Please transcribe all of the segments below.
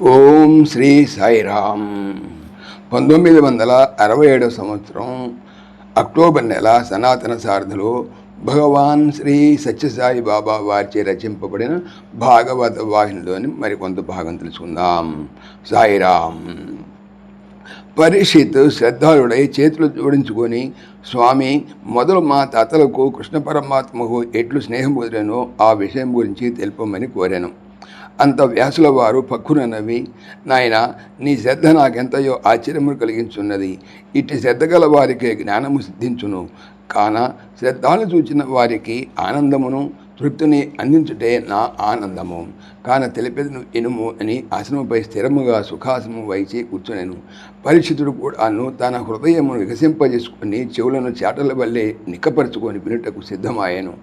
ఓం శ్రీ సాయిరామ్ పంతొమ్మిది వందల అరవై ఏడవ సంవత్సరం అక్టోబర్ నెల సనాతన సారథిలో భగవాన్ శ్రీ సత్యసాయి బాబా వారిచే రచింపబడిన భాగవత వాహినిలోని మరికొంత భాగం తెలుసుకుందాం. సాయిరామ్ పరిషిత్ శ్రద్ధాళుడై చేతులు జోడించుకొని స్వామి మొదలు మా తాతలకు కృష్ణ పరమాత్మకు ఎట్లు స్నేహం కుదిరానో ఆ విషయం గురించి తెలుపమని కోరాను. అంత వ్యాసుల వారు పక్కున నవ్వి నాయన నీ శ్రద్ధ నాకెంతయో ఆశ్చర్యము కలిగించున్నది. ఇట్టి శ్రద్ధ గల వారికి జ్ఞానము సిద్ధించును. కాన శ్రద్ధను చూచిన వారికి ఆనందమును తృప్తిని అందించుటే నా ఆనందము. కాన తెలిపేదను ఇనుము అని ఆసనముపై స్థిరముగా సుఖాసనము వైచి కూర్చునేను. పరీక్షితుడు కూడాను తన హృదయమును వికసింపజేసుకుని చెవులను చాటల వల్లే నిక్కపరుచుకొని వినుటకు సిద్ధమాయాను.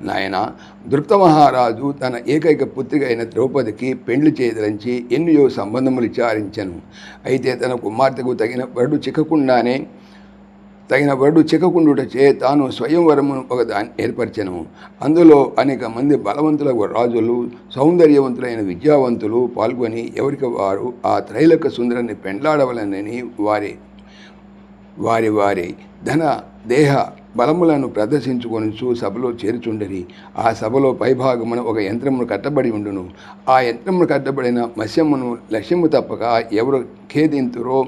నాయన దృప్త మహారాజు తన ఏకైక పుత్రిక అయిన ద్రౌపదికి పెండ్లి చేయదలించి ఎన్నో సంబంధములు విచారించను. అయితే తన కుమార్తెకు తగిన వరుడు చిక్కకుండానే తగిన వరుడు చిక్కకుండుటచే తాను స్వయంవరమును ఒకదాన్ని ఏర్పరచను. అందులో అనేక మంది బలవంతుల రాజులు సౌందర్యవంతులైన విద్యావంతులు పాల్గొని ఎవరికి వారు ఆ త్రైలక సుందరాన్ని పెండ్లాడవలనని వారి వారి వారి ధన దేహ బలములను ప్రదర్శించుకొనుచు సభలో చేరుచుండరి. ఆ సభలో పైభాగమున ఒక యంత్రమును కట్టబడి ఉండును. ఆ యంత్రమును కట్టబడిన మత్స్యమును లక్ష్యము తప్పక ఎవరు ఖేదింతురో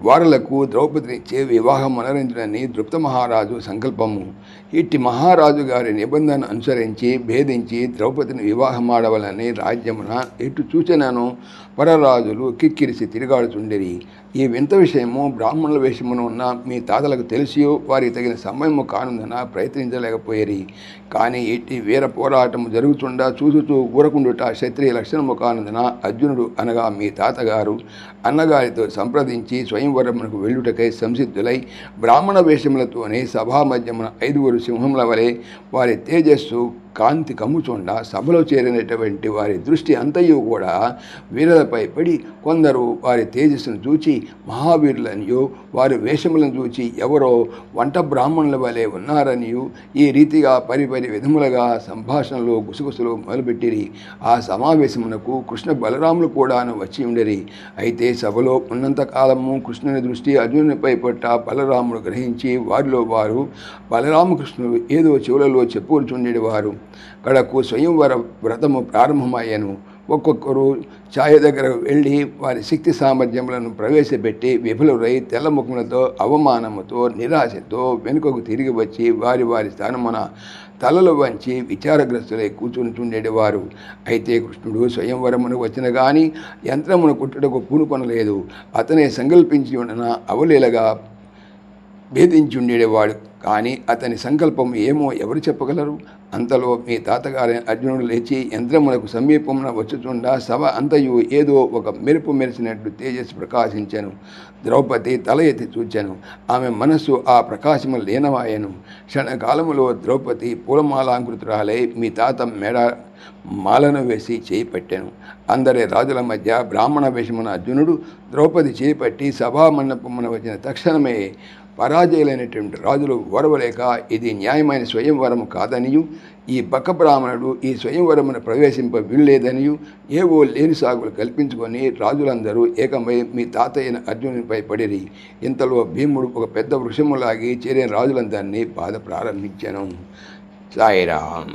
వారలకు ద్రౌపదినిచ్చే వివాహం మనరించడని దృప్త మహారాజు సంకల్పము. ఇట్టి మహారాజు గారి నిబంధన అనుసరించి భేదించి ద్రౌపదిని వివాహమాడవలని రాజ్యమున ఎటు చూచినాను పరరాజులు కిక్కిరిసి తిరిగాడుచుండిరి. ఈ వింత విషయము బ్రాహ్మణుల వేషమున ఉన్న మీ తాతలకు తెలిసియో వారికి తగిన సమయము కానుందన ప్రయత్నించలేకపోయేరి. కానీ ఇట్టి వీర పోరాటము జరుగుతుండా చూచుచూ ఊరకుండుట క్షత్రియ లక్షణము కానుందన అర్జునుడు అనగా మీ తాతగారు. అన్నగారితో సంప్రదించి స్వయంవరమునకు వెళ్ళుటకై సంసిద్ధులై బ్రాహ్మణ వేషములతోనే సభా మధ్యమున ఐదుగురు సింహముల వలె వారి తేజస్సు కాంతి కమ్ముచుండ సభలో చేరినటువంటి వారి దృష్టి అంతయు కూడా వీరులపై పడి కొందరు వారి తేజస్సును చూచి మహావీరులనియో వారి వేషములను చూచి ఎవరో వంట బ్రాహ్మణుల వలె ఉన్నారనియు ఈ రీతిగా పరిపరి విధములుగా సంభాషణలు గుసగుసలు మొదలుపెట్టిరి. ఆ సమావేశమునకు కృష్ణ బలరాములు కూడాను వచ్చి ఉండరి. అయితే సభలో ఉన్నంత కాలము కృష్ణుని దృష్టి అర్జునునిపై పట్ట బలరాముడు గ్రహించి వారిలో వారు బలరామకృష్ణుడు ఏదో చెవులలో చెప్పుకుంటుండేవారు కడకు స్వయంవర వ్రతము ప్రారంభమయ్యను. ఒక్కొక్కరు ఛాయ దగ్గర వెళ్ళి వారి శక్తి సామర్థ్యములను ప్రవేశపెట్టి విఫలురై తెల్లముఖములతో అవమానముతో నిరాశతో వెనుకకు తిరిగి వచ్చి వారి వారి స్థానమున తలలు వంచి విచారగ్రస్తులై కూర్చుంటుండేవారు. అయితే కృష్ణుడు స్వయంవరమును వచ్చిన గాని యంత్రమును కుట్టుటకు పూనుకొనలేదు. అతనే సంకల్పించి ఉండన అవలీలగా భేదించుండేవాడు కానీ అతని సంకల్పం ఏమో ఎవరు చెప్పగలరు? అంతలో మీ తాతగారి అర్జునుడు లేచి యంత్రములకు సమీపమున వచ్చుచుండా సభ అంతయు ఏదో ఒక మెరుపు మెరిసినట్లు తేజస్సు ప్రకాశించాను. ద్రౌపది తల ఎత్తి చూచాను. ఆమె మనస్సు ఆ ప్రకాశము లీనమాయను. క్షణకాలములో ద్రౌపది పూలమాలాంకృతురాలై మీ తాత మెడ మాలను వేసి చేయి పెట్టాను. అందరి రాజుల మధ్య బ్రాహ్మణ వేషమున అర్జునుడు ద్రౌపది చేపట్టి సభామండపమున వచ్చిన తక్షణమే పరాజయులైనటువంటి రాజులు ఓరవలేక ఇది న్యాయమైన స్వయంవరము కాదనియు. ఈ బక్క బ్రాహ్మణుడు ఈ స్వయంవరమును ప్రవేశింప వీల్లేదనియు. ఏవో లేని సాగులు కల్పించుకొని రాజులందరూ ఏకమై మీ తాతయ్యన అర్జునునిపై పడిరి. ఇంతలో భీముడు ఒక పెద్ద వృక్షములాగి చేరిన రాజులందరినీ బాధ ప్రారంభించాను. సాయిరామ్.